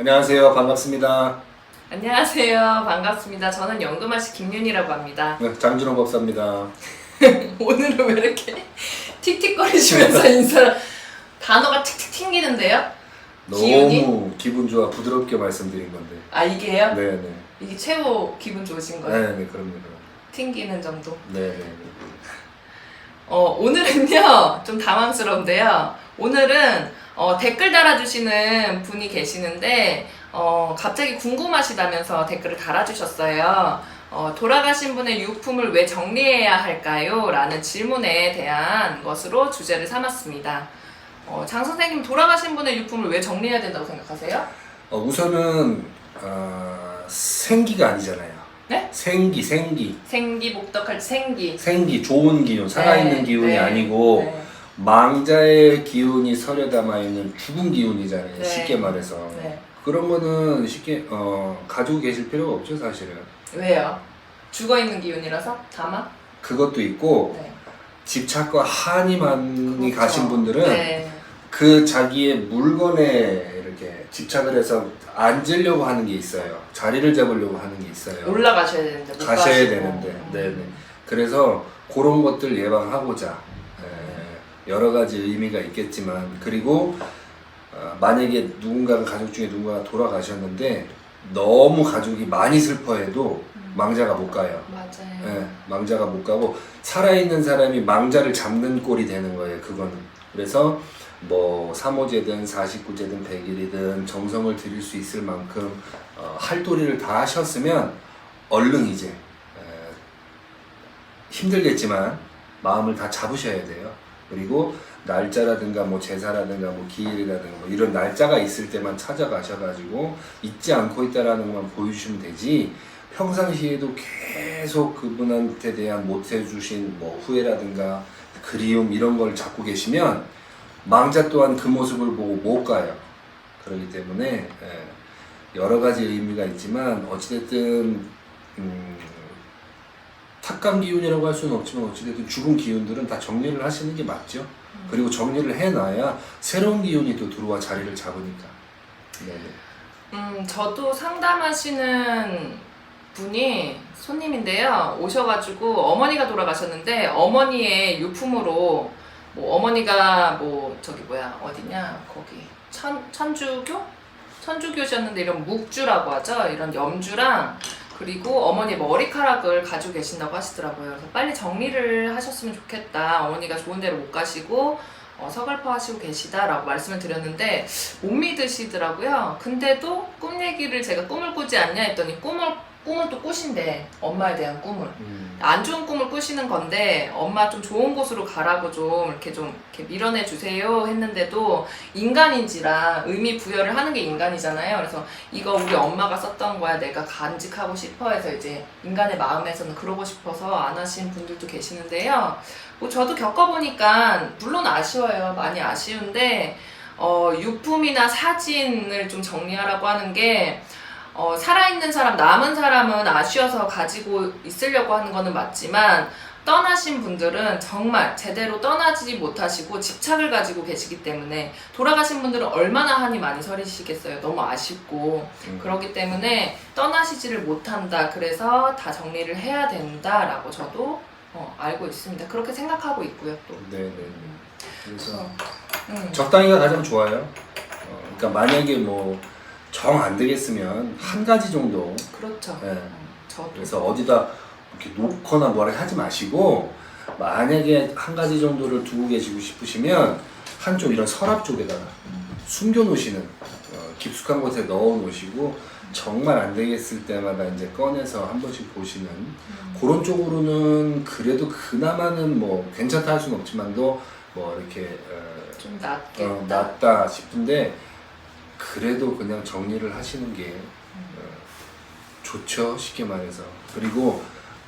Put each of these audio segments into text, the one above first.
안녕하세요. 반갑습니다. 안녕하세요. 반갑습니다. 저는 연금아씨 김윤이라고 합니다. 네, 장준호 법사입니다. 오늘은 왜 이렇게 틱틱거리시면서 인사 단어가 틱틱 튕기는데요? 너무 기운이? 기분 좋아 부드럽게 말씀드린 건데. 아 이게요? 네, 네. 이게 최고 기분 좋으신 네, 거예요? 네, 그럼요. 그럼. 튕기는 정도. 네, 네. 네. 어, 오늘은요, 좀 당황스러운데요. 오늘은 어, 댓글 달아주시는 분이 계시는데, 어, 갑자기 궁금하시다면서 댓글을 달아주셨어요. 어, 돌아가신 분의 유품을 왜 정리해야 할까요? 라는 질문에 대한 것으로 주제를 삼았습니다. 어, 장 선생님, 돌아가신 분의 유품을 왜 정리해야 된다고 생각하세요? 어, 우선은 어, 생기가 아니잖아요. 네? 생기, 생기, 생기, 목덕할 생기. 생기, 좋은 기운, 살아있는 네, 기운이 네, 아니고 네, 망자의 기운이 서려 담아 있는 죽은 기운이잖아요. 네. 쉽게 말해서 네. 그런 거는 쉽게 어, 가지고 계실 필요가 없죠, 사실은. 왜요? 죽어 있는 기운이라서? 담아? 그것도 있고 네. 집착과 한이 많이 그렇죠. 가신 분들은 네. 그 자기의 물건에 이렇게 집착을 해서 앉으려고 하는 게 있어요. 자리를 잡으려고 하는 게 있어요. 올라가셔야 되는데 못 가셔야 가시고. 되는데, 음. 네네. 그래서 그런 것들 예방하고자 에, 여러 가지 의미가 있겠지만 그리고 어, 만약에 누군가가 가족 중에 누군가가 돌아가셨는데 너무 가족이 많이 슬퍼해도 음. 망자가 못 가요. 맞아요. 예, 망자가 못 가고 살아있는 사람이 망자를 잡는 꼴이 되는 거예요. 그거는. 그래서 뭐 3호제든 49제든 100일이든 정성을 들일 수 있을 만큼 어, 할 도리를 다 하셨으면 얼른 이제 에, 힘들겠지만 마음을 다 잡으셔야 돼요. 그리고 날짜라든가 뭐 제사라든가 뭐 기일이라든가 뭐 이런 날짜가 있을 때만 찾아가셔가지고 잊지 않고 있다라는 것만 보여주시면 되지 평상시에도 계속 그분한테 대한 못해주신 뭐 후회라든가 그리움 이런 걸 잡고 계시면 망자 또한 그 모습을 보고 못 가요. 그렇기 때문에 예, 여러 가지 의미가 있지만 어찌됐든 음, 탁감 기운이라고 할 수는 없지만 어찌됐든 죽은 기운들은 다 정리를 하시는 게 맞죠. 그리고 정리를 해놔야 새로운 기운이 또 들어와 자리를 잡으니까. 네. 음, 저도 상담하시는 분이 손님인데요. 오셔가지고 어머니가 돌아가셨는데 어머니의 유품으로 뭐 어머니가 뭐 저기 뭐야 어디냐 거기 천 천주교 천주교셨는데 이런 묵주라고 하죠. 이런 염주랑 그리고 어머니 머리카락을 가지고 계신다고 하시더라고요. 그래서 빨리 정리를 하셨으면 좋겠다. 어머니가 좋은 데로 못 가시고 어, 서글퍼 하시고 계시다라고 말씀을 드렸는데 못 믿으시더라고요. 근데도 꿈 얘기를 제가 꿈을 꾸지 않냐 했더니 꿈을 꿈은 또 꾸신대 엄마에 대한 꿈을 음. 안 좋은 꿈을 꾸시는 건데 엄마 좀 좋은 곳으로 가라고 좀 이렇게 좀 이렇게 밀어내 주세요 했는데도 인간인지라 의미 부여를 하는 게 인간이잖아요. 그래서 이거 우리 엄마가 썼던 거야 내가 간직하고 싶어 해서 이제 인간의 마음에서는 그러고 싶어서 안 하신 분들도 계시는데요. 뭐 저도 겪어보니까 물론 아쉬워요. 많이 아쉬운데 어, 유품이나 사진을 좀 정리하라고 하는 게 어, 살아있는 사람, 남은 사람은 아쉬워서 가지고 있으려고 하는 거는 맞지만 떠나신 분들은 정말 제대로 떠나지 못하시고 집착을 가지고 계시기 때문에 돌아가신 분들은 얼마나 한이 많이 서리시겠어요. 너무 아쉽고 음. 그렇기 때문에 떠나시지를 못한다. 그래서 다 정리를 해야 된다라고 저도 어, 알고 있습니다. 그렇게 생각하고 있고요. 또. 네네. 그래서 음. 적당히가 가장 좋아요. 어, 그러니까 만약에 뭐 정 안 되겠으면 한 가지 정도. 그렇죠. 예. 음, 저도. 그래서 어디다 이렇게 놓거나 뭐라 하지 마시고 만약에 한 가지 정도를 두고 계시고 싶으시면 한쪽 이런 서랍 쪽에다가 숨겨 놓으시는 어, 깊숙한 곳에 넣어 놓으시고 정말 안 되겠을 때마다 이제 꺼내서 한 번씩 보시는 음. 그런 쪽으로는 그래도 그나마는 뭐 괜찮다 할 수는 없지만도 뭐 이렇게 어, 좀 낫겠다. 어, 낫다 싶은데 그래도 그냥 정리를 하시는 게 어, 좋죠 쉽게 말해서 그리고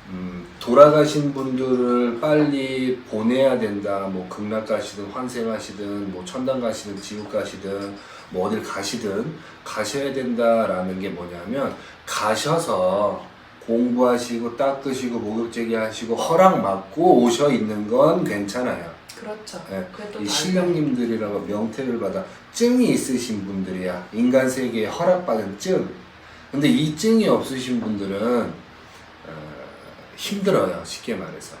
음, 돌아가신 분들을 빨리 보내야 된다 뭐 극락 가시든 환생 하시든 뭐 천당 가시든 지옥 가시든 뭐 어딜 가시든 가셔야 된다라는 게 뭐냐면 가셔서 공부하시고 닦으시고 목욕제기 하시고 허락 받고 오셔 있는 건 괜찮아요. 그렇죠. 예, 그게 또 이. 신령님들이라고 명태를 받아 증이 있으신 분들이야 인간 세계에 허락받은 증 근데 이 증이 없으신 분들은 어, 힘들어요 쉽게 말해서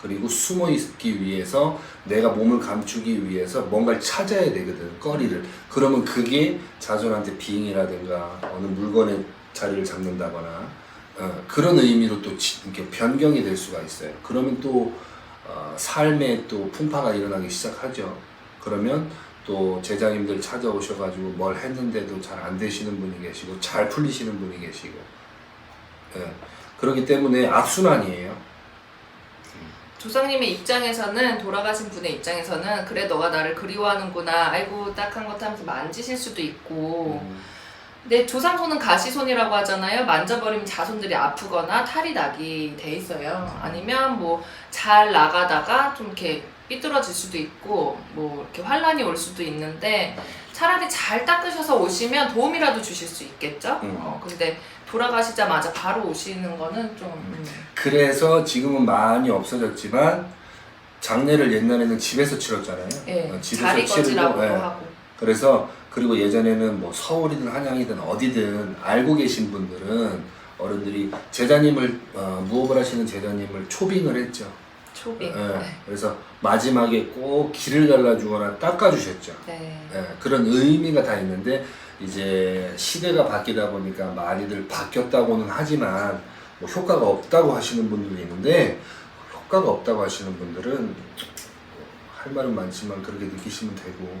그리고 숨어 있기 위해서 내가 몸을 감추기 위해서 뭔가를 찾아야 되거든 거리를 그러면 그게 자손한테 비행이라든가 어느 물건의 자리를 잡는다거나 어, 그런 의미로 또 지- 이렇게 변경이 될 수가 있어요 그러면 또 어, 삶에 또 풍파가 일어나기 시작하죠. 그러면 또 제자님들 찾아오셔가지고 뭘 했는데도 잘 안 되시는 분이 계시고 잘 풀리시는 분이 계시고 예. 그렇기 때문에 악순환이에요. 조상님의 입장에서는 돌아가신 분의 입장에서는 그래 너가 나를 그리워하는구나 아이고 딱한 것 하면서 만지실 수도 있고 음, 근데 조상손은 가시손이라고 하잖아요 만져버리면 자손들이 아프거나 탈이 나게 돼 있어요 아니면 뭐 잘 나가다가 좀 이렇게 삐뚤어질 수도 있고 뭐 이렇게 환란이 올 수도 있는데 차라리 잘 닦으셔서 오시면 도움이라도 주실 수 있겠죠 음. 어, 근데 돌아가시자마자 바로 오시는 거는 좀 음. 그래서 지금은 많이 없어졌지만 장례를 옛날에는 집에서 치렀잖아요. 예, 어, 자리 거지라고도 예. 하고 그래서 그리고 예전에는 뭐 서울이든 한양이든 어디든 알고 계신 분들은 어른들이 제자님을 어, 무업을 하시는 제자님을 초빙을 했죠. 초빙. 예, 그래서 마지막에 꼭 길을 갈라주거나 닦아주셨죠. 네. 예, 그런 의미가 다 있는데 이제 시대가 바뀌다 보니까 많이들 바뀌었다고는 하지만 뭐 효과가 없다고 하시는 분들도 있는데 효과가 없다고 하시는 분들은 뭐할 말은 많지만 그렇게 느끼시면 되고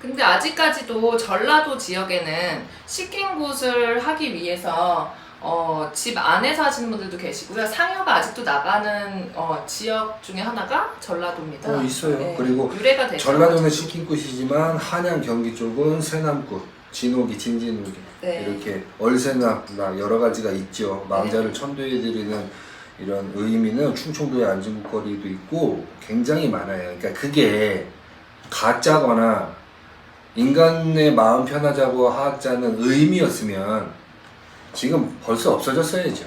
근데 아직까지도 전라도 지역에는 시킨 곳을 하기 위해서 어, 집 안에서 하시는 분들도 계시고요. 상여가 아직도 나가는 어, 지역 중에 하나가 전라도입니다. 어, 있어요. 네. 그리고 유래가 되죠. 전라도는 시킨 곳이지만 한양 경기 쪽은 세남구 진옥이 진진옥이 네. 이렇게 얼새나 나 여러 가지가 있죠. 망자를 천도해드리는 이런 의미는 충청도의 안진국 거리도 있고 굉장히 많아요. 그러니까 그게 가짜거나 인간의 마음 편하자고 하자는 의미였으면 지금 벌써 없어졌어야죠.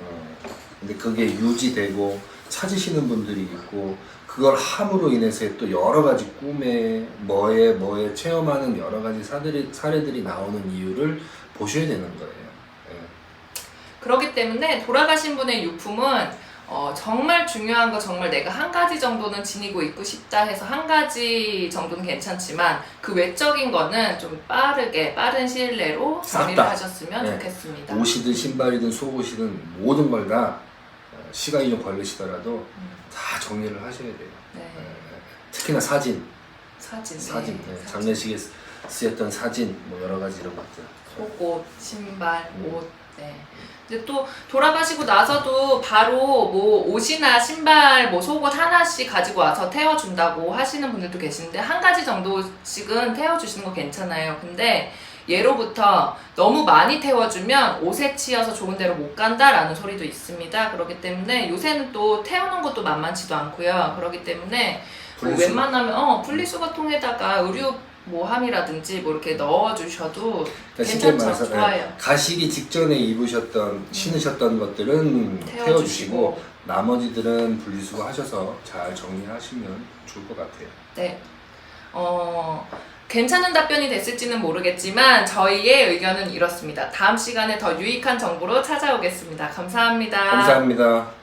어, 근데 그게 유지되고 찾으시는 분들이 있고 그걸 함으로 인해서 또 여러 가지 꿈에 뭐에 뭐에 체험하는 여러 가지 사들이, 사례들이 나오는 이유를 보셔야 되는 거예요. 예. 그렇기 때문에 돌아가신 분의 유품은 어, 정말 중요한 거 정말 내가 한 가지 정도는 지니고 있고 싶다 해서 한 가지 정도는 괜찮지만 그 외적인 거는 좀 빠르게 빠른 시일 내로 싹 정리를 다. 하셨으면 네. 좋겠습니다. 옷이든 신발이든 속옷이든 모든 걸 다 시간이 좀 걸리시더라도 음, 다 정리를 하셔야 돼요. 네. 예. 특히나 사진, 사진, 사진, 네. 예. 사진. 장례식에 쓰- 쓰였던 사진, 뭐 여러 가지 이런 것들. 속옷, 신발, 음. 옷. 네. 이제 또 돌아가시고 나서도 바로 뭐 옷이나 신발, 뭐 속옷 하나씩 가지고 와서 태워준다고 하시는 분들도 계시는데 한 가지 정도씩은 태워주시는 거 괜찮아요. 근데 예로부터 너무 많이 태워주면 옷에 치여서 좋은 데로 못 간다라는 소리도 있습니다. 그렇기 때문에 요새는 또 태우는 것도 만만치도 않고요. 그렇기 때문에 뭐 웬만하면 어 분리수거통에다가 의류 뭐 함이라든지 뭐 이렇게 넣어주셔도 그러니까 쉽게 괜찮죠. 말해서 예, 좋아요. 가시기 직전에 입으셨던 신으셨던 것들은 태워주시고 태워주시고 나머지들은 분리수거 하셔서 잘 정리하시면 좋을 것 같아요. 네. 어, 괜찮은 답변이 됐을지는 모르겠지만 저희의 의견은 이렇습니다. 다음 시간에 더 유익한 정보로 찾아오겠습니다. 감사합니다. 감사합니다.